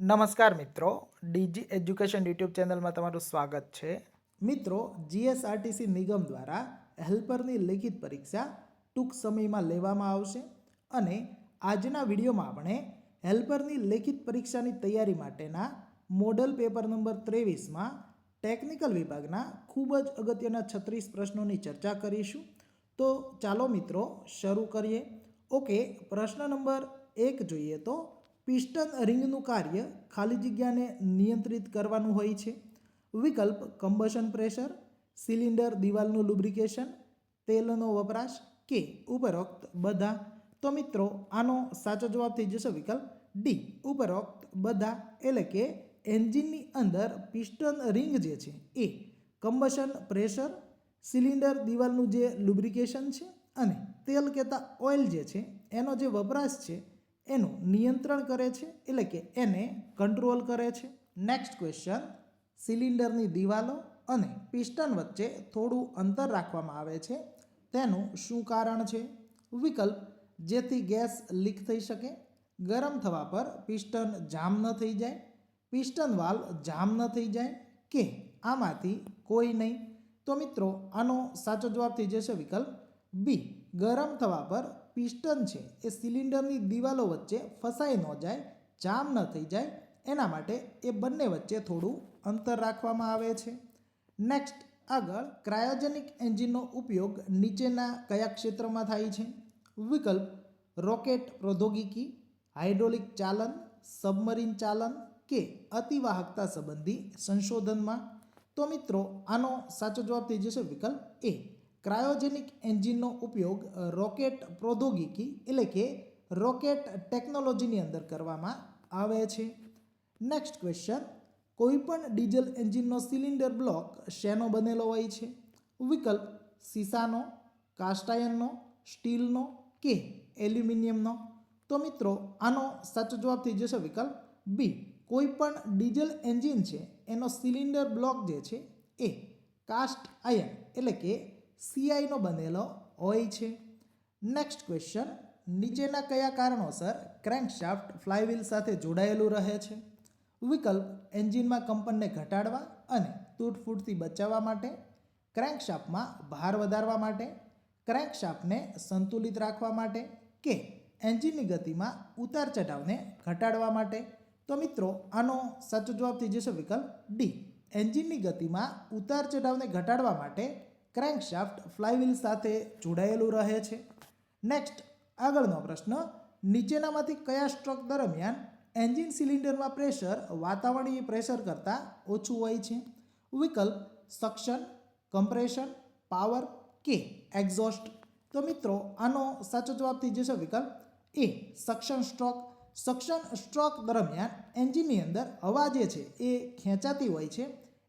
નમસ્કાર મિત્રો, DG education YouTube ચેનલમાં તમારું સ્વાગત છે. મિત્રો, જીએસઆરટીસી નિગમ દ્વારા હેલ્પરની લેખિત પરીક્ષા ટૂંક સમયમાં લેવામાં આવશે અને આજના વિડીયોમાં આપણે હેલ્પરની લેખિત પરીક્ષાની તૈયારી માટેના મોડલ પેપર નંબર ત્રેવીસમાં ટેકનિકલ વિભાગના ખૂબ જ અગત્યના છત્રીસ પ્રશ્નોની ચર્ચા કરીશું. તો ચાલો મિત્રો, શરૂ કરીએ. ઓકે, પ્રશ્ન નંબર એક જોઈએ તો પિસ્ટન રિંગનું કાર્ય ખાલી જગ્યાને નિયંત્રિત કરવાનું હોય છે. વિકલ્પ કમ્બશન પ્રેશર, સિલિન્ડર દિવાલનું લુબ્રિકેશન, તેલનો વપરાશ કે ઉપરોક્ત બધા. તો મિત્રો, આનો સાચો જવાબ થઈ જશે વિકલ્પ ડી. ઉપરોક્ત બધા, એટલે કે એન્જિનની અંદર પિસ્ટન રિંગ જે છે એ કમ્બશન પ્રેશર, સિલિન્ડર દિવાલનું જે લુબ્રિકેશન છે અને તેલ કહેતા ઓઇલ જે છે, એનો જે વપરાશ છે એનું નિયંત્રણ કરે છે, એટલે કે એને કંટ્રોલ કરે છે. નેક્સ્ટ ક્વેશ્ચન સિલિન્ડરની દિવાલો અને પિસ્ટન વચ્ચે થોડું અંતર રાખવામાં આવે છે. તેનું શું કારણ છે? વિકલ્પ, જેથી ગેસ લીક થઈ શકે. ગરમ થવા પર પિસ્ટન જામ ન થઈ જાય. પિસ્ટન વાલ્વ જામ ન થઈ જાય કે આમાંથી કોઈ નહીં. તો મિત્રો, આનો સાચો જવાબ થઈ જશે વિકલ્પ બી, ગરમ થવા પર પિસ્ટન છે. એ સિલિન્ડરની દિવાલો વચ્ચે ફસાઈ ન જાય, જામ ન થઈ જાય, એના માટે એ બંને વચ્ચે થોડું અંતર રાખવામાં આવે છે. નેક્સ્ટ આગળ ક્રાયોજેનિક એન્જિનનો ઉપયોગ નીચેના કયા ક્ષેત્રમાં થાય છે? વિકલ્પ, રોકેટ પ્રૌદ્યોગિકી, હાઇડ્રોલિક ચાલન, સબમરીન ચાલન કે અતિવાહકતા સંબંધી સંશોધનમાં? તો મિત્રો, આનો સાચો જવાબ થઈ જશે વિકલ્પ એ. ક્રાયોજેનિક એન્જિનનો ઉપયોગ રોકેટ પ્રૌદ્યોગિકી એટલે કે રોકેટ ટેકનોલોજીની અંદર કરવામાં આવે છે. નેક્સ્ટ ક્વેશ્ચન કોઈપણ ડીઝલ એન્જિનનો સિલિન્ડર બ્લોક શેનો બનેલો હોય છે? વિકલ્પ, સીસાનો કાસ્ટાયનનો સ્ટીલનો કે એલ્યુમિનિયમનો તો મિત્રો, આનો સાચો જવાબ થઈ જશે વિકલ્પ બી કોઈપણ ડીઝલ એન્જિન છે, એનો સિલિન્ડર બ્લોક જે છે, એ કાસ્ટ આયન એટલે કે સીઆઈનો બનેલો હોય છે. નેક્સ્ટ ક્વેશ્ચન નીચેના કયા કારણોસર ક્રેન્કશાફ્ટ ફ્લાયવ્હીલ સાથે જોડાયેલું રહે છે? વિકલ્પ, એન્જિનમાં કંપનને ઘટાડવા અને તૂટફૂટથી બચાવવા માટે ક્રેન્કશાફ્ટમાં ભાર વધારવા માટે ક્રેન્કશાફ્ટને સંતુલિત રાખવા માટે કે એન્જિનની ગતિમાં ઉતાર ચઢાવને ઘટાડવા માટે? તો મિત્રો, આનો સાચો જવાબ થઈ જશે વિકલ્પ ડી. એન્જિનની ગતિમાં ઉતાર ચઢાવને ઘટાડવા માટે ક્રેન્કશાફ્ટ ફ્લાયવ્હીલ સાથે જોડાયેલું રહે છે. નેક્સ્ટ આગળનો પ્રશ્ન, નીચેનામાંથી કયા સ્ટ્રોક દરમિયાન એન્જિન સિલિન્ડરમાં પ્રેશર, વાતાવરણીય પ્રેશર કરતાં ઓછું હોય છે? વિકલ્પ, સક્શન, કમ્પ્રેશન, પાવર કે એક્ઝોસ્ટ? તો મિત્રો, આનો સાચો જવાબ થઈ જશે વિકલ્પ A, suction stroke. Suction stroke દરમિયાન એન્જિનની અંદર હવા જે છે એ ખેંચાતી હોય છે.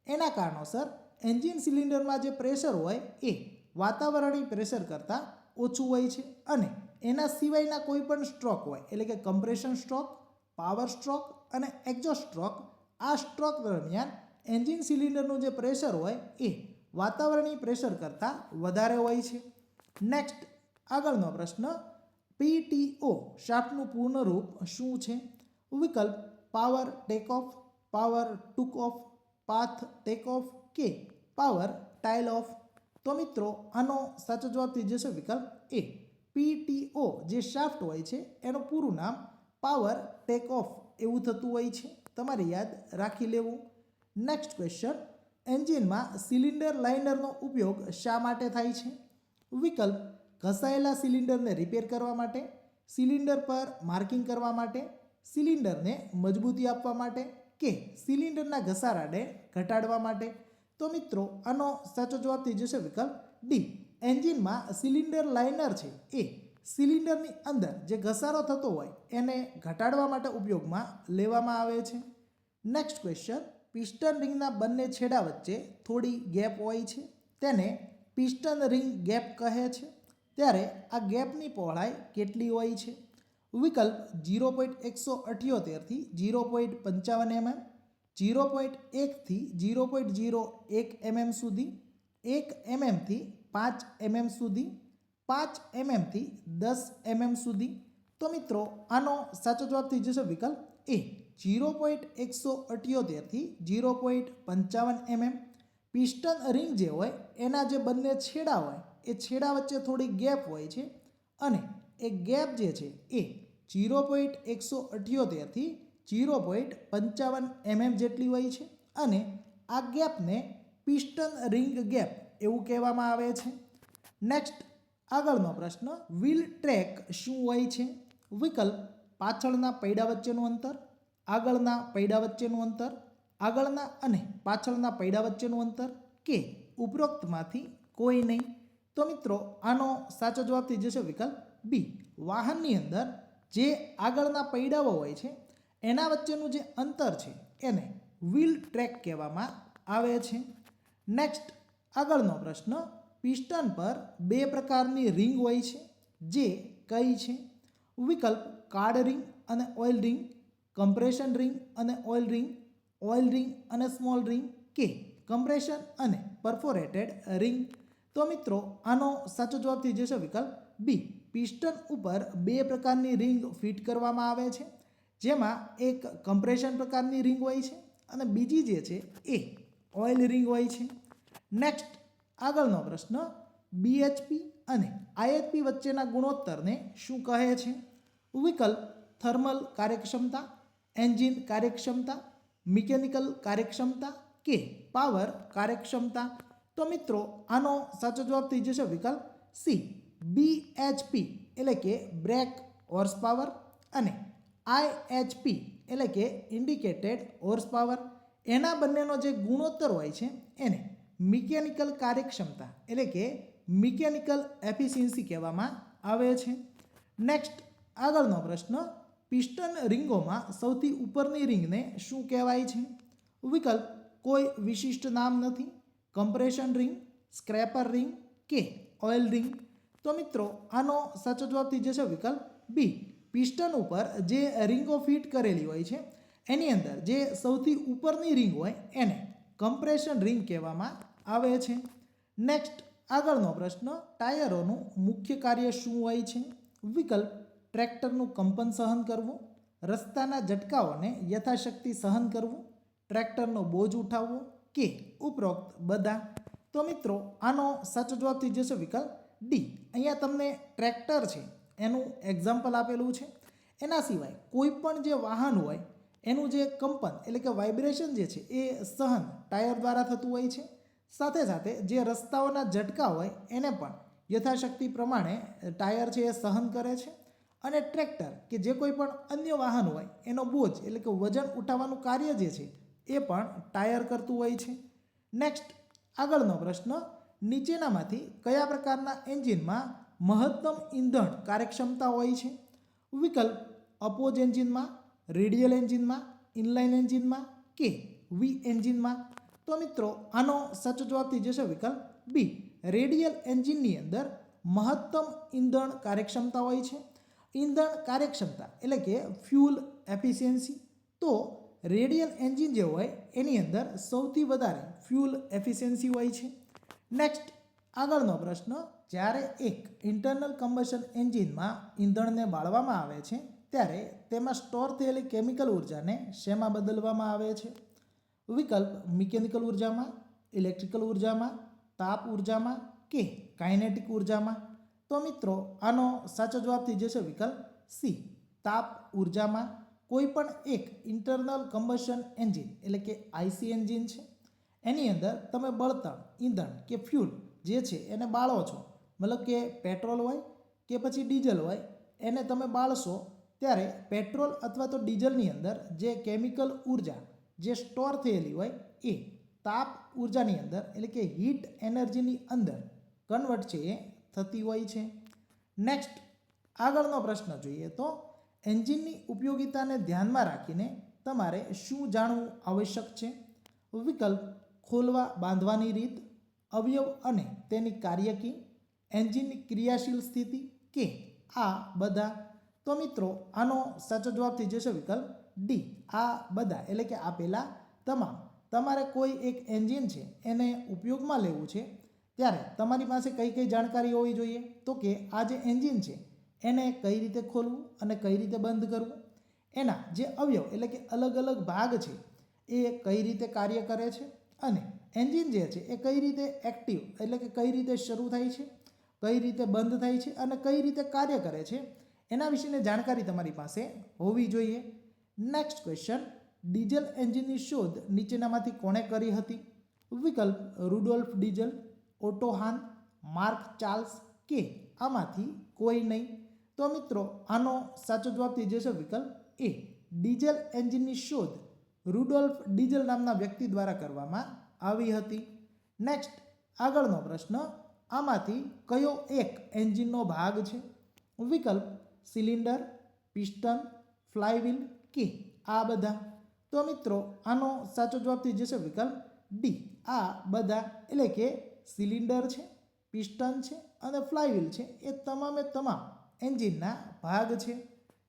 એના કારણોસર એન્જિન સિલિન્ડરમાં જે પ્રેશર હોય એ વાતાવરણીય પ્રેશર કરતાં ઓછું હોય છે અને એના સિવાયના કોઈ પણ સ્ટ્રોક હોય, એટલે કે કમ્પ્રેશન સ્ટ્રોક, પાવર સ્ટ્રોક અને એક્ઝોસ્ટ સ્ટ્રોક, આ સ્ટ્રોક દરમિયાન એન્જિન સિલિન્ડરનું જે પ્રેશર હોય એ વાતાવરણીય પ્રેશર કરતાં વધારે હોય છે. નેક્સ્ટ આગળનો પ્રશ્ન પીટીઓ શાફ્ટનું પૂર્ણ રૂપ શું છે? વિકલ્પ, power take off, power took off, path take off કે પાવર ટાઇલ ઓફ તો મિત્રો, આનો સાચો જવાબ થઈ જશે વિકલ્પ એ. પીટીઓ જે શાફ્ટ હોય છે, એનું પૂરું નામ પાવર ટેક ઓફ એવું થતું હોય છે. તમારે યાદ રાખી લેવું. Next question. એન્જિનમાં સિલિન્ડર લાઇનરનો ઉપયોગ શા માટે થાય છે? વિકલ્પ. ઘસાયેલા સિલિન્ડરને રિપેર કરવા માટે, સિલિન્ડર પર માર્કિંગ કરવા માટે, સિલિન્ડરને મજબૂતી આપવા માટે કે સિલિન્ડરના ઘસારાને ઘટાડવા માટે? તો મિત્રો, આનો સાચો જવાબ થઈ જશે વિકલ્પ ડી. એન્જિનમાં સિલિન્ડર લાઇનર છે. એ સિલિન્ડરની અંદર જે ઘસારો થતો હોય, એને ઘટાડવા માટે ઉપયોગમાં લેવામાં આવે છે. નેક્સ્ટ ક્વેશ્ચન પિસ્ટન રિંગના બંને છેડા વચ્ચે થોડી ગેપ હોય છે. તેને પિસ્ટન રિંગ ગેપ કહે છે. ત્યારે આ ગેપની પહોળાઈ કેટલી હોય છે? વિકલ્પ જીરો પોઈન્ટ એકસો અઠ્યોતેરથી જીરો પોઈન્ટ પંચાવન એમએમ જીરો પોઈન્ટ એકથી જીરો પોઈન્ટ જીરો એક એમએમ સુધી, એક એમએમથી પાંચ એમએમ સુધી, પાંચ એમએમથી દસ એમએમ સુધી. તો મિત્રો, આનો સાચો જવાબ થઈ જશે વિકલ્પ એ. જીરો પોઈન્ટ એકસો અઠ્યોતેરથી જીરો પોઈન્ટ પંચાવન એમએમ પિસ્ટન રિંગ જે હોય, એના જે બંને છેડા હોય, એ છેડા વચ્ચે થોડી ગેપ હોય છે. અને એ ગેપ જે છે એ જીરો પોઈન્ટ એકસો અઠ્યોતેરથી જીરો પોઈન્ટ પંચાવન એમએમ જેટલી હોય છે અને આ ગેપને પિસ્ટન રિંગ ગેપ એવું કહેવામાં આવે છે. નેક્સ્ટ આગળનો પ્રશ્ન વ્હીલ ટ્રેક શું હોય છે? વિકલ્પ, પાછળના પૈડા વચ્ચેનું અંતર, આગળના પૈડા વચ્ચેનું અંતર, આગળના અને પાછળના પૈડા વચ્ચેનું અંતર કે ઉપરોક્તમાંથી કોઈ નહીં. તો મિત્રો, આનો સાચો જવાબ થઈ જશે વિકલ્પ બી. વાહનની અંદર જે આગળના પૈડાઓ હોય છે એના વચ્ચેનું જે અંતર છે એને વ્હીલ ટ્રેક કહેવામાં આવે છે. નેક્સ્ટ આગળનો પ્રશ્ન પિસ્ટન પર બે પ્રકારની રિંગ હોય છે, જે કઈ છે? વિકલ્પ કાર્ડ રિંગ અને ઓઇલ રિંગ કમ્પ્રેશન રિંગ અને ઓઇલ રિંગ ઓઇલ રિંગ અને સ્મોલ રિંગ કે કમ્પ્રેશન અને પરફોરેટેડ રિંગ તો મિત્રો, આનો સાચો જવાબ થઈ જશે વિકલ્પ બી પિસ્ટન ઉપર બે પ્રકારની રિંગ ફિટ કરવામાં આવે છે. જેમાં એક કમ્પ્રેશન પ્રકારની રિંગ હોય છે અને બીજી જે છે એ ઓઇલ રિંગ હોય છે. નેક્સ્ટ આગળનો પ્રશ્ન બીએચપી અને આઈએચપી વચ્ચેના ગુણોત્તરને શું કહે છે? વિકલ્પ થર્મલ કાર્યક્ષમતા એન્જિન કાર્યક્ષમતા મિકેનિકલ કાર્યક્ષમતા કે પાવર કાર્યક્ષમતા? તો મિત્રો, આનો સાચો જવાબ થઈ જશે વિકલ્પ સી બીએચપી એટલે કે બ્રેક હોર્સ પાવર અને આઈએચપી એટલે કે ઇન્ડિકેટેડ હોર્સ પાવર એના બંનેનો જે ગુણોત્તર હોય છે, એને મિકેનિકલ કાર્યક્ષમતા એટલે કે મિકેનિકલ એફિશિયન્સી કહેવામાં આવે છે. નેક્સ્ટ આગળનો પ્રશ્ન પિસ્ટન રિંગોમાં સૌથી ઉપરની રિંગને શું કહેવાય છે? વિકલ્પ, કોઈ વિશિષ્ટ નામ નથી. કમ્પ્રેશન રિંગ સ્ક્રેપર રિંગ કે ઓઇલ રિંગ તો મિત્રો, આનો સાચો જવાબ થઈ જશે વિકલ્પ બી પિસ્ટન ઉપર જે રિંગો ફિટ કરેલી હોય છે, એની અંદર જે સૌથી ઉપરની રિંગ હોય એને કમ્પ્રેશન રિંગ કહેવામાં આવે છે. નેક્સ્ટ આગળનો પ્રશ્ન, ટાયરોનું મુખ્ય કાર્ય શું હોય છે? વિકલ્પ, ટ્રેક્ટરનું કંપન સહન કરવું, રસ્તાના ઝટકાઓને યથાશક્તિ સહન કરવું, ટ્રેક્ટરનો બોજ ઉઠાવવો કે ઉપરોક્ત બધા? તો મિત્રો, આનો સાચો જવાબ થઈ જશે વિકલ્પ ડી. અહીંયા તમને ટ્રેક્ટર છે એનું એક્ઝામ્પલ આપેલું છે. એના સિવાય કોઈ પણ જે વાહન હોય, એનું જે કંપન એટલે કે વાઇબ્રેશન જે છે એ સહન ટાયર દ્વારા થતું હોય છે. સાથે સાથે જે રસ્તાઓના ઝટકા હોય, એને પણ યથાશક્તિ પ્રમાણે ટાયર છે એ સહન કરે છે. અને ટ્રેક્ટર કે જે કોઈ પણ અન્ય વાહન હોય, એનો બોજ એટલે કે વજન ઉઠાવવાનું કાર્ય જે છે એ પણ ટાયર કરતું હોય છે. નેક્સ્ટ આગળનો પ્રશ્ન, નીચેનામાંથી કયા પ્રકારના એન્જિનમાં મહત્તમ ઇંધણ કાર્યક્ષમતા હોય છે. વિકલ્પ અપોજ એન્જિનમાં, રેડિયલ એન્જિનમાં, ઇનલાઇન એન્જિનમાં કે વી એન્જિનમાં. તો મિત્રો, આનો સાચો જવાબ થઈ જશે વિકલ્પ બી રેડિયલ એન્જિનની અંદર મહત્તમ ઇંધણ કાર્યક્ષમતા હોય છે. ઇંધણ કાર્યક્ષમતા એટલે કે ફ્યુલ એફિશિયન્સી. તો રેડિયલ એન્જિન જે હોય, એની અંદર સૌથી વધારે ફ્યુલ એફિશિયન્સી હોય છે. નેક્સ્ટ આગળનો પ્રશ્ન, જ્યારે એક ઇન્ટરનલ કમ્બશન એન્જિનમાં ઈંધણને બાળવામાં આવે છે, ત્યારે તેમાં સ્ટોર થયેલી કેમિકલ ઉર્જાને શેમાં બદલવામાં આવે છે? વિકલ્પ મિકેનિકલ ઉર્જામાં ઇલેક્ટ્રિકલ ઉર્જામાં, તાપ ઉર્જામાં કે કાઇનેટિક ઉર્જામાં? તો મિત્રો, આનો સાચો જવાબ થઈ જશે વિકલ્પ સી, તાપ ઉર્જામાં કોઈ પણ એક ઇન્ટરનલ કમ્બશન એન્જિન એટલે કે આઈસી એન્જિન છે. એની અંદર તમે બળતણ, ઈંધણ કે ફ્યુલ જે છે એને બાળો છો. મતલબ કે પેટ્રોલ હોય કે પછી ડીઝલ હોય, એને તમે બાળશો ત્યારે પેટ્રોલ અથવા તો ડીઝલની અંદર જે કેમિકલ ઊર્જા જે સ્ટોર થયેલી હોય એ તાપ ઉર્જાની અંદર એટલે કે હીટ એનર્જીની અંદર કન્વર્ટ છે એ થતી હોય છે. નેક્સ્ટ આગળનો પ્રશ્ન જોઈએ તો એન્જિનની ઉપયોગિતાને ધ્યાનમાં રાખીને તમારે શું જાણવું આવશ્યક છે? વિકલ્પ, ખોલવા બાંધવાની રીત અવયવ અને તેની કાર્યકી એન્જિનની ક્રિયાશીલ સ્થિતિ કે આ બધા? તો મિત્રો, આનો સાચો જવાબ થઈ જશે વિકલ્પ ડી. આ બધા, એટલે કે આપેલા તમામ. તમારે કોઈ એક એન્જિન છે, એને ઉપયોગમાં લેવું છે, ત્યારે તમારી પાસે કઈ કઈ જાણકારી હોવી જોઈએ? તો કે આ જે એન્જિન છે, એને કઈ રીતે ખોલવું અને કઈ રીતે બંધ કરવું? એના જે અવયવ, એટલે કે અલગ અલગ ભાગ છે, એ કઈ રીતે કાર્ય કરે છે? અને એન્જિન જે છે એ કઈ રીતે એક્ટિવ એટલે કે કઈ રીતે શરૂ થાય છે, કઈ રીતે બંધ થાય છે અને કઈ રીતે કાર્ય કરે છે, એના વિશેની જાણકારી તમારી પાસે હોવી જોઈએ. નેક્સ્ટ ક્વેશ્ચન ડીઝલ એન્જિનની શોધ નીચેનામાંથી કોણે કરી હતી? વિકલ્પ, Rudolf Diesel Otto Hahn Mark Charles કે આમાંથી કોઈ નહીં. તો મિત્રો, આનો સાચો જવાબ થઈ જશે વિકલ્પ એ. ડીઝલ એન્જિનની શોધ રૂડોલ્ફ ડીઝલ નામના વ્યક્તિ દ્વારા કરવામાં આવી હતી. નેક્સ્ટ આગળનો પ્રશ્ન, આમાંથી કયો એક એન્જિનનો ભાગ છે? વિકલ્પ, સિલિન્ડર, પિસ્ટન ફ્લાયવ્હીલ કે આ બધા? તો મિત્રો, આનો સાચો જવાબ થઈ જશે વિકલ્પ ડી આ બધા, એટલે કે સિલિન્ડર છે, પિસ્ટન છે અને ફ્લાયવ્હીલ છે, એ તમામે તમામ એન્જિનના ભાગ છે.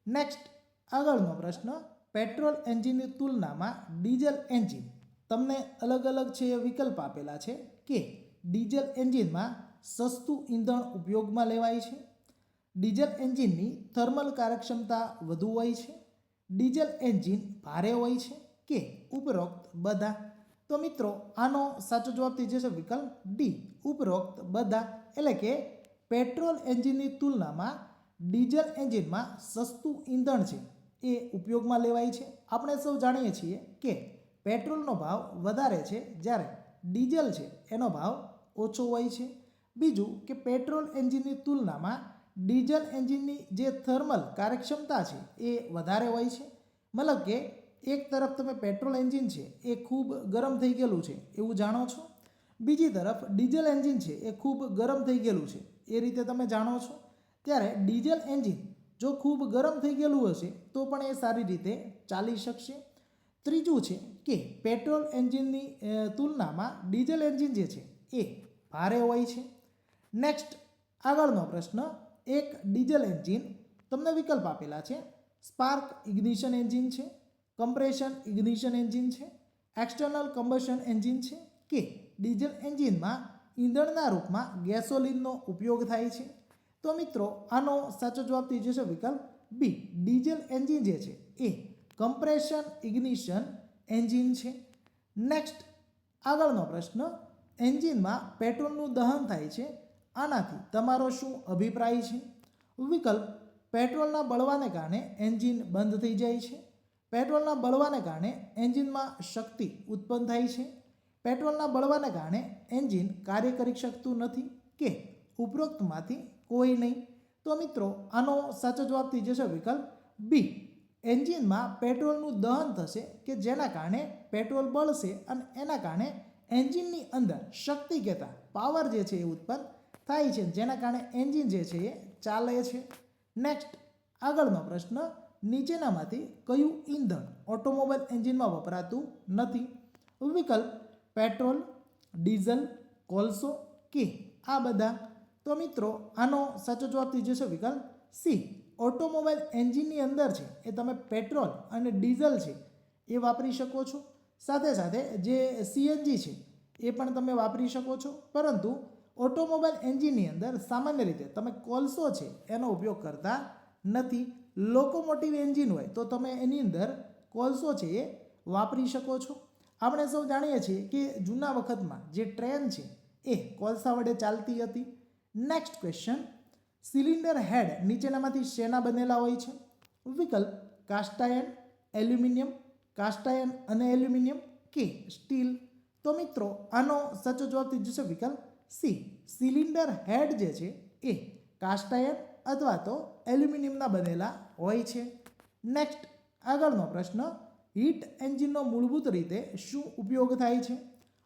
નેક્સ્ટ આગળનો પ્રશ્ન, પેટ્રોલ એન્જિનની તુલનામાં ડીઝલ એન્જિન તમને અલગ અલગ છે એ વિકલ્પ આપેલા છે કે ડીઝલ એન્જિનમાં સસ્તું ઈંધણ ઉપયોગમાં લેવાય છે. ડીઝલ એન્જિનની થર્મલ કાર્યક્ષમતા વધુ હોય છે. ડીઝલ એન્જિન ભારે હોય છે કે ઉપરોક્ત બધા. તો મિત્રો, આનો સાચો જવાબ થઈ જશે વિકલ્પ ડી, ઉપરોક્ત બધા. એટલે કે પેટ્રોલ એન્જિનની તુલનામાં ડીઝલ એન્જિનમાં સસ્તું ઈંધણ છે એ ઉપયોગમાં લેવાય છે. આપણે સૌ જાણીએ છીએ કે પેટ્રોલનો ભાવ વધારે છે જ્યારે ડીઝલ છે એનો ભાવ ઓછો હોય છે. બીજું કે પેટ્રોલ એન્જિનની તુલનામાં ડીઝલ એન્જિનની જે થર્મલ કાર્યક્ષમતા છે એ વધારે હોય છે. મતલબ કે એક તરફ તમે પેટ્રોલ એન્જિન છે એ ખૂબ ગરમ થઈ ગયેલું છે એવું જાણો છો. બીજી તરફ ડીઝલ એન્જિન છે એ ખૂબ ગરમ થઈ ગયેલું છે એ રીતે તમે જાણો છો. ત્યારે ડીઝલ એન્જિન જો ખૂબ ગરમ થઈ ગયેલું હશે તો પણ એ સારી રીતે ચાલી શકશે. ત્રીજું છે કે પેટ્રોલ એન્જિનની તુલનામાં ડીઝલ એન્જિન જે છે એ ભારે હોય છે. નેક્સ્ટ આગળનો પ્રશ્ન, એક ડીઝલ એન્જિન તમને વિકલ્પ આપેલા છે. સ્પાર્ક ઇગ્નિશન એન્જિન છે, કમ્પ્રેશન ઇગ્નિશન એન્જિન છે, એક્સટર્નલ કમ્બશન એન્જિન છે કે ડીઝલ એન્જિનમાં ઈંધણના રૂપમાં ગેસોલિનનો ઉપયોગ થાય છે. તો મિત્રો, આનો સાચો જવાબ થઈ જશે વિકલ્પ બી. ડીઝલ એન્જિન જે છે એ કમ્પ્રેશન ઇગ્નિશન એન્જિન છે. નેક્સ્ટ આગળનો પ્રશ્ન, એન્જિનમાં પેટ્રોલનું દહન થાય છે. આનાથી તમારો શું અભિપ્રાય છે? વિકલ્પ, પેટ્રોલના બળવાને કારણે એન્જિન બંધ થઈ જાય છે. પેટ્રોલના બળવાને કારણે એન્જિનમાં શક્તિ ઉત્પન્ન થાય છે. પેટ્રોલના બળવાને કારણે એન્જિન કાર્ય કરી શકતું નથી કે ઉપરોક્તમાંથી કોઈ નહીં. તો મિત્રો, આનો સાચો જવાબ થઈ જશે વિકલ્પ બી. એન્જિનમાં પેટ્રોલનું દહન થશે કે જેના કારણે પેટ્રોલ બળશે અને એના કારણે એન્જિનની અંદર શક્તિ કહેતા પાવર જે છે એ ઉત્પન્ન થાય છે. જેના કારણે એન્જિન જે છે એ ચાલે છે. નેક્સ્ટ આગળનો પ્રશ્ન, નીચેનામાંથી કયું ઈંધણ ઓટોમોબાઈલ એન્જિનમાં વપરાતું નથી? વિકલ્પ, પેટ્રોલ, ડીઝલ, કોલસો કે આ બધા? તો મિત્રો, આનો સાચો જવાબ થઈ જશે વિકલ્પ સી ઓટોમોબાઈલ એન્જિનની અંદર છે, એ તમે પેટ્રોલ અને ડીઝલ છે, એ વાપરી શકો છો. સાથે સાથે જે સીએનજી છે, એ પણ તમે વાપરી શકો છો. પરંતુ ઓટોમોબાઈલ એન્જિનની અંદર સામાન્ય રીતે તમે કોલસો છે, એનો ઉપયોગ કરતા નથી. લોકોમોટિવ એન્જિન હોય તો તમે એની અંદર કોલસો છે, એ વાપરી શકો છો. આપણે સૌ જાણીએ છીએ કે જૂના વખતમાં જે ટ્રેન છે, એ કોલસા વડે ચાલતી હતી. નેક્સ્ટ ક્વેશ્ચન સિલિન્ડર હેડ નીચેનામાંથી શેના બનેલા હોય છે? વિકલ્પ કાસ્ટાયન એલ્યુમિનિયમ કાસ્ટાયન અને એલ્યુમિનિયમ કે સ્ટીલ તો મિત્રો, આનો સાચો જવાબ થઈ જશે વિકલ્પ સી. સિલિન્ડર હેડ જે છે એ કાસ્ટાયન અથવા તો એલ્યુમિનિયમના બનેલા હોય છે. નેક્સ્ટ આગળનો પ્રશ્ન હીટ એન્જિનનો મૂળભૂત રીતે શું ઉપયોગ થાય છે?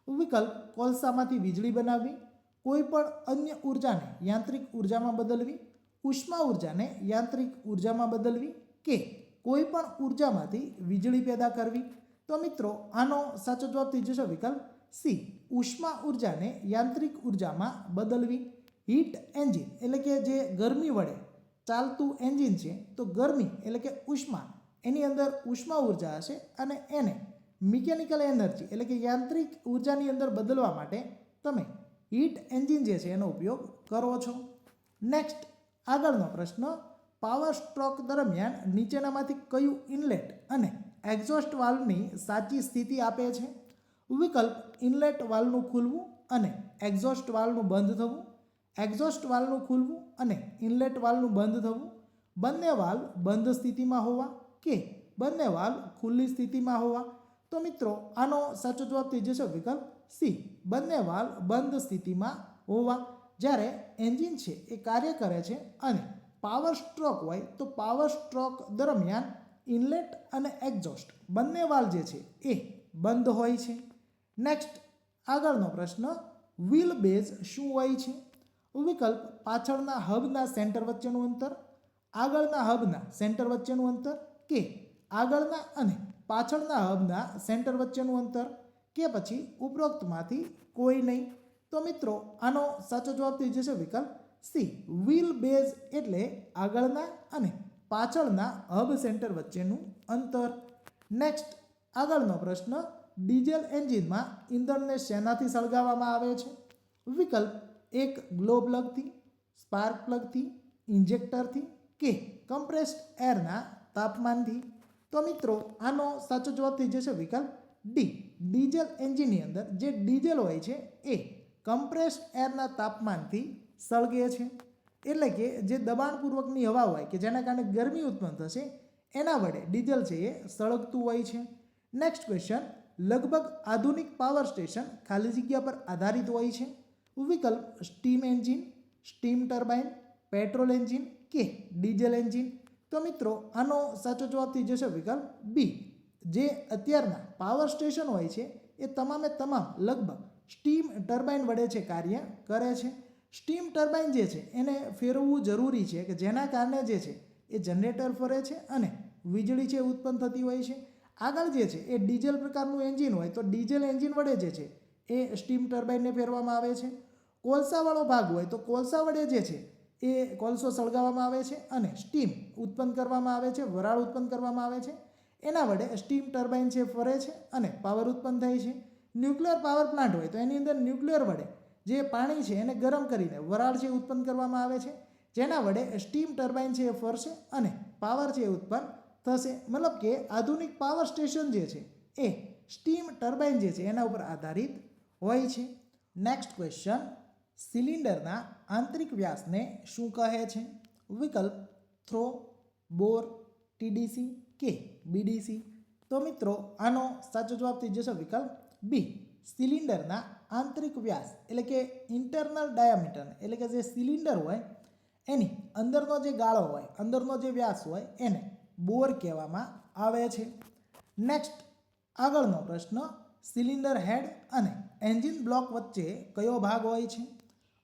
વિકલ્પ, કોલસામાંથી વીજળી બનાવવી કોઈ પણ અન્ય ઉર્જાને યાંત્રિક ઉર્જામાં બદલવી, ઉષ્મા ઉર્જાને યાંત્રિક ઉર્જામાં બદલવી કે કોઈ પણ ઉર્જામાંથી વીજળી પેદા કરવી? તો મિત્રો, આનો સાચો જવાબ થઈ જશે વિકલ્પ સી. ઉષ્મા ઉર્જાને યાંત્રિક ઉર્જામાં બદલવી. હીટ એન્જિન એટલે કે જે ગરમી વડે ચાલતું એન્જિન છે, તો ગરમી એટલે કે ઉષ્મા, એની અંદર ઉષ્મા ઊર્જા હશે અને એને મિકેનિકલ એનર્જી એટલે કે યાંત્રિક ઉર્જાની અંદર બદલવા માટે તમે હીટ એન્જિન જે છે, એનો ઉપયોગ કરો છો. નેક્સ્ટ આગળનો પ્રશ્ન પાવર સ્ટ્રોક દરમિયાન નીચેનામાંથી કયું ઇનલેટ અને એક્ઝોસ્ટ વાલ્વની સાચી સ્થિતિ આપે છે? વિકલ્પ ઇનલેટ વાલ્વનું ખુલવું અને એક્ઝોસ્ટ વાલ્વનું બંધ થવું. એક્ઝોસ્ટ વાલ્વનું ખુલવું અને ઇનલેટ વાલ્વનું બંધ થવું. બંને વાલ્વ બંધ સ્થિતિમાં હોવા કે બંને વાલ્વ ખુલ્લી સ્થિતિમાં હોવા? તો મિત્રો, આનો સાચો જવાબ થઈ જશે વિકલ્પ સી. બંને વાલ્વ બંધ સ્થિતિમાં હોવા જ્યારે એન્જિન છે એ કાર્ય કરે છે અને પાવર સ્ટ્રોક હોય તો પાવર સ્ટ્રોક દરમિયાન ઇનલેટ અને એક્ઝોસ્ટ બંને વાલ્વ જે છે એ બંધ હોય છે. નેક્સ્ટ, આગળનો પ્રશ્ન, વ્હીલ બેઝ શું હોય છે? વિકલ્પ, પાછળના હબના સેન્ટર વચ્ચેનું અંતર, આગળના હબના સેન્ટર વચ્ચેનું અંતર કે આગળના અને પાછળના હબના સેન્ટર વચ્ચેનું અંતર? કે પછી ઉપરોક્તમાંથી કોઈ નહીં. તો મિત્રો, આનો સાચો જવાબ થઈ જશે વિકલ્પ સી. વ્હીલ બેઝ એટલે આગળના અને પાછળના હબ સેન્ટર વચ્ચેનું અંતર. નેક્સ્ટ આગળનો પ્રશ્ન ડીઝલ એન્જિનમાં ઇંધણને શેનાથી સળગાવવામાં આવે છે? વિકલ્પ એક ગ્લો પ્લગથી સ્પાર્ક પ્લગથી ઇન્જેક્ટરથી કે કમ્પ્રેસ્ડ એરના તાપમાનથી. તો મિત્રો, આનો સાચો જવાબ થઈ જશે વિકલ્પ ડી ડીઝલ એન્જિનની અંદર જે ડીઝલ હોય છે, એ કમ્પ્રેસ્ડ એરના તાપમાનથી સળગે છે. એટલે કે જે દબાણપૂર્વકની હવા હોય કે જેના કારણે ગરમી ઉત્પન્ન થશે, એના વડે ડીઝલ છે એ સળગતું હોય છે. નેક્સ્ટ ક્વેશ્ચન લગભગ આધુનિક પાવર સ્ટેશન ખાલી જગ્યા પર આધારિત હોય છે. વિકલ્પ steam engine steam turbine petrol engine કે ડીઝલ એન્જિન તો મિત્રો, આનો સાચો જવાબ થઈ જશે વિકલ્પ બી જે અત્યારના પાવર સ્ટેશન હોય છે, એ તમામે તમામ લગભગ સ્ટીમ ટર્બાઇન વડે છે કાર્ય કરે છે. સ્ટીમ ટર્બાઇન જે છે, એને ફેરવવું જરૂરી છે કે જેના કારણે જે છે, એ જનરેટર ફરે છે અને વીજળી છે ઉત્પન્ન થતી હોય છે. આગળ જે છે, એ ડીઝલ પ્રકારનું એન્જિન હોય તો ડીઝલ એન્જિન વડે જે છે, એ સ્ટીમ ટર્બાઇનને ફેરવામાં આવે છે. કોલસાવાળો ભાગ હોય તો કોલસા વડે જે છે, એ કોલસો સળગાવવામાં આવે છે અને સ્ટીમ ઉત્પન્ન કરવામાં આવે છે, વરાળ ઉત્પન્ન કરવામાં આવે છે. એના વડે સ્ટીમ ટર્બાઇન છે ફરે છે અને પાવર ઉત્પન્ન થાય છે. ન્યુક્લિયર પાવર પ્લાન્ટ હોય તો એની અંદર ન્યુક્લિયર વડે જે પાણી છે એને ગરમ કરીને વરાળ છે ઉત્પન્ન કરવામાં આવે છે, જેના વડે સ્ટીમ ટર્બાઇન છે એ ફરશે અને પાવર છે એ ઉત્પન્ન થશે. મતલબ કે આધુનિક પાવર સ્ટેશન જે છે એ સ્ટીમ ટર્બાઇન જે છે એના ઉપર આધારિત હોય છે. નેક્સ્ટ ક્વેશ્ચન સિલિન્ડરના આંતરિક વ્યાસને શું કહે છે? વિકલ્પ થ્રો બોર ટીડીસી કે બીડીસી તો મિત્રો, આનો સાચો જવાબ થઈ જશે વિકલ્પ બી સિલિન્ડરના આંતરિક વ્યાસ, એટલે કે ઇન્ટરનલ ડાયામીટર એટલે કે જે સિલિન્ડર હોય, એની અંદરનો જે ગાળો હોય, અંદરનો જે વ્યાસ હોય, એને બોર કહેવામાં આવે છે. નેક્સ્ટ આગળનો પ્રશ્ન, સિલિન્ડર હેડ અને એન્જિન બ્લોક વચ્ચે કયો ભાગ હોય છે?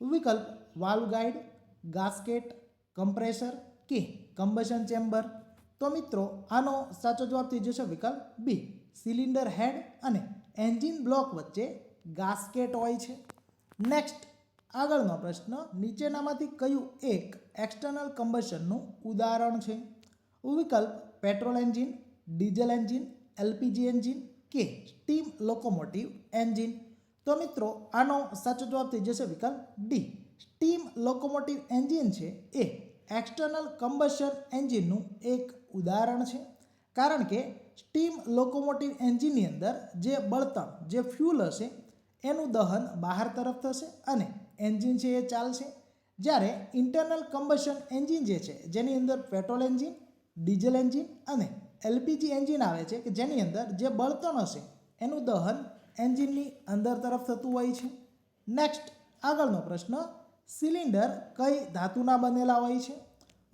વિકલ્પ, વાલ્વ ગાઈડ, ગાસ્કેટ, કમ્પ્રેસર કે કમ્બશન ચેમ્બર? તો મિત્રો, આનો સાચો જવાબ થઈ જશે વિકલ્પ બી સિલિન્ડર હેડ અને એન્જિન બ્લોક વચ્ચે ગાસ્કેટ હોય છે. નેક્સ્ટ આગળનો પ્રશ્ન, નીચેનામાંથી કયું એક એક્સટર્નલ કમ્બશનનું ઉદાહરણ છે? વિકલ્પ petrol engine diesel engine LPG engine કે સ્ટીમ લોકોમોટિવ એન્જિન તો મિત્રો, આનો સાચો જવાબ થઈ જશે વિકલ્પ ડી સ્ટીમ લોકોમોટિવ એન્જિન છે એ એક્સટર્નલ કમ્બશન એન્જિનનું એક ઉદાહરણ છે. કારણ કે સ્ટીમ લોકોમોટિવ એન્જિનની અંદર જે બળતણ, જે ફ્યુલ હશે, એનું દહન બહાર તરફ થશે અને એન્જિન છે એ ચાલશે. જ્યારે ઇન્ટરનલ કમ્બશન એન્જિન જે છે, જેની અંદર પેટ્રોલ એન્જિન, ડીઝલ એન્જિન અને એલપીજી એન્જિન આવે છે, કે જેની અંદર જે બળતણ હશે, એનું દહન એન્જિનની અંદર તરફ થતું હોય છે. નેક્સ્ટ આગળનો પ્રશ્ન, સિલિન્ડર કઈ ધાતુના બનેલા હોય છે?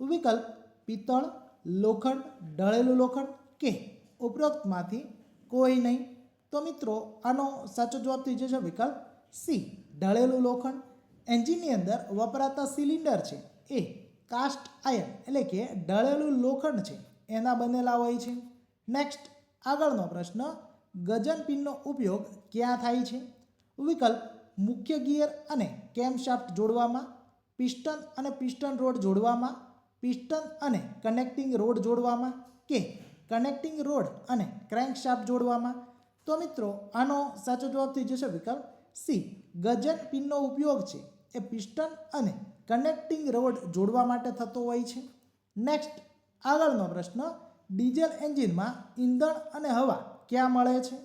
વિકલ્પ, પિત્તળ લોખંડ ઢળેલું લોખંડ કે ઉપરોક્તમાંથી કોઈ નહીં. તો મિત્રો, આનો સાચો જવાબ થઈ જશે વિકલ્પ સી ઢળેલું લોખંડ. એન્જિનની અંદર વપરાતા સિલિન્ડર છે, એ કાસ્ટ આયર્ન એટલે કે ઢળેલું લોખંડ છે, એના બનેલા હોય છે. નેક્સ્ટ, આગળનો પ્રશ્ન, ગજન પિનનો ઉપયોગ ક્યાં થાય છે? વિકલ્પ, મુખ્ય ગિયર અને કેમશાફ્ટ જોડવામાં, પિસ્ટન અને પિસ્ટન રોડ જોડવામાં પિસ્ટન અને કનેક્ટિંગ રોડ જોડવામાં કે કનેક્ટિંગ રોડ અને ક્રેન્કશાફ્ટ જોડવામાં? તો મિત્રો, આનો સાચો જવાબ થઈ જશે વિકલ્પ સી. ગજન પિનનો ઉપયોગ છે એ પિસ્ટન અને કનેક્ટિંગ રોડ જોડવા માટે થતો હોય છે. નેક્સ્ટ, આગળનો પ્રશ્ન, ડીઝલ એન્જિનમાં ઈંધણ અને હવા ક્યાં મળે છે?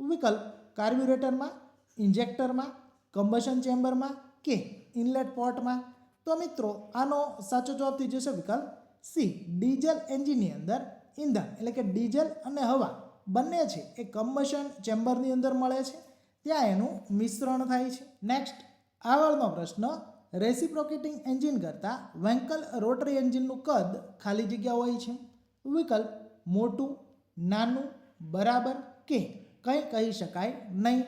વિકલ્પ, કાર્બ્યુરેટરમાં, ઇન્જેક્ટરમાં, કમ્બશન ચેમ્બરમાં કે ઇનલેટ પોર્ટમાં? તો મિત્રો, આનો સાચો જવાબ થઈ જશે વિકલ્પ સી ડીઝલ એન્જિનની અંદર ઈંધણ, એટલે કે ડીઝલ અને હવા બંને છે, એ કમ્બશન ચેમ્બરની અંદર મળે છે. ત્યાં એનું મિશ્રણ થાય છે. નેક્સ્ટ આગળનો પ્રશ્ન, રેસિપ્રોકેટિંગ એન્જિન કરતાં વેન્કલ રોટરી એન્જિનનું કદ ખાલી જગ્યા હોય છે? વિકલ્પ, મોટું, નાનું, બરાબર કે કંઈ કહી શકાય નહીં.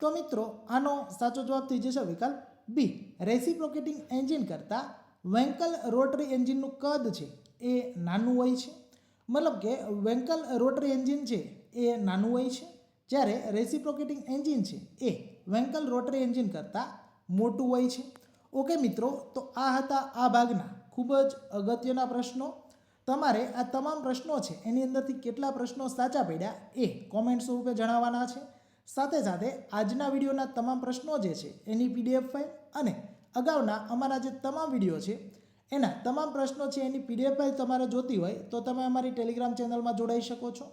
તો મિત્રો, આનો સાચો જવાબ થઈ જશે વિકલ્પ બી, રેસિપ્રોકેટિંગ એન્જિન કરતાં વેન્કલ રોટરી એન્જિનનું કદ છે એ નાનું હોય છે. મતલબ કે વેન્કલ રોટરી એન્જિન છે એ નાનું હોય છે. જ્યારે રેસિપ્રોકેટિંગ એન્જિન છે એ વેન્કલ રોટરી એન્જિન કરતાં મોટું હોય છે. ઓકે મિત્રો, તો આ હતા આ ભાગના ખૂબ જ અગત્યના પ્રશ્નો. તમારે આ તમામ પ્રશ્નો છે એની અંદરથી કેટલા પ્રશ્નો સાચા પડ્યા એ કોમેન્ટ સ્વરૂપે જણાવવાના છે. સાથે સાથે આજના વિડીયોના તમામ પ્રશ્નો જે છે એની પીડીએફ ફાઇલ અને અગાઉના અમારા જે તમામ વીડિયો છે, એના તમામ પ્રશ્નો છે એની પીડીએફ ફાઇલ તમારે જોતી હોય તો તમે અમારી ટેલિગ્રામ ચેનલમાં જોડાઈ શકો છો.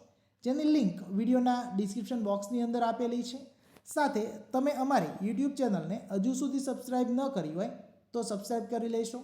જેની લિંક વિડીયોના ડિસ્ક્રિપ્શન બોક્સની અંદર આપેલી છે. સાથે તમે અમારી યુટ્યુબ ચેનલને હજુ સુધી સબસ્ક્રાઇબ ન કરી હોય તો સબસ્ક્રાઇબ કરી લેશો.